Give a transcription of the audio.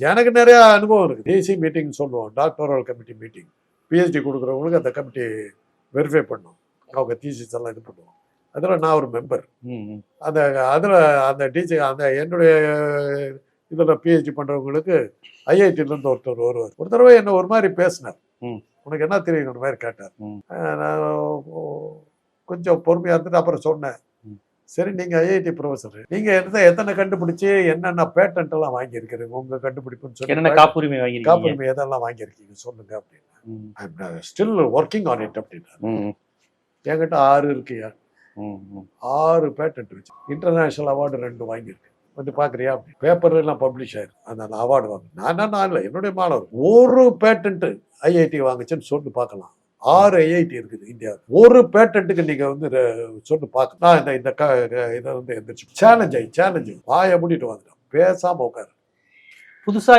எனக்கு நிறைய அனுபவம் இருக்கு. டிசி மீட்டிங் சொல்லுவோம். டாக்டரல் கமிட்டி மீட்டிங் பிஹெச்டி கொடுக்குறவங்களுக்கு அந்த கமிட்டி வெரிஃபை பண்ணும். அவங்க தீசிஸ் எல்லாம் இது பண்ணுவோம் அதில் நான் ஒரு மெம்பர். அந்த அதில் அந்த டீச்சர் அந்த என்னுடைய இதில் பிஹெச்டி பண்ணுறவங்களுக்கு ஐஐடியிலேருந்து ஒருத்தர் வருவார். ஒரு தடவை என்ன ஒரு மாதிரி பேசினார். உனக்கு என்ன தெரியும்? ஒரு மாதிரி கேட்டார். நான் கொஞ்சம் பொறுமையாக இருந்துட்டு அப்புறம் சொன்னேன். சரி நீங்கள் ஐஐடி ப்ரொஃபஸர் நீங்கள் எந்த எத்தனை கண்டுபிடிச்சி என்னென்ன பேட்டன்ட் எல்லாம் வாங்கியிருக்கிறீங்க? உங்கள் கண்டுபிடிப்புன்னு சொல்லி காப்புரிமை வாங்கிருக்கீங்க காப்புரிமை எதெல்லாம் வாங்கியிருக்கீங்க சொல்லுங்க அப்படின்னு. ஸ்டில் ஒர்க்கிங் ஆன் இட் அப்படின்னா. என்கிட்ட ஆறு இருக்குயா. ஆறு பேட்டன்ட் வச்சு இன்டர்நேஷனல் அவார்டு ரெண்டு வாங்கியிருக்கு வந்து பார்க்குறியா அப்படி பேப்பர் எல்லாம் பப்ளிஷ் ஆயிருக்கு. அந்த அவார்டு வாங்க. நான் நான் இல்லை. என்னுடைய மாணவர். ஒரு பேட்டன்ட் ஐஐடி வாங்குச்சுன்னு சொல்லி பார்க்கலாம். ஆறு ஐஐடி இருக்குது இந்தியாவில் ஒரு பேட்டன்ட்டுக்கு நீங்க வந்து ரெ- சொல்லி பார்க்க நான் இந்த இந்த க- இதை வந்து எந்திரிச்சு சேலஞ்ச் ஆகி சேலஞ்ச் வாய மூடிட்டு வந்துட்டேன் பேசாம உட்காரு. புதுசா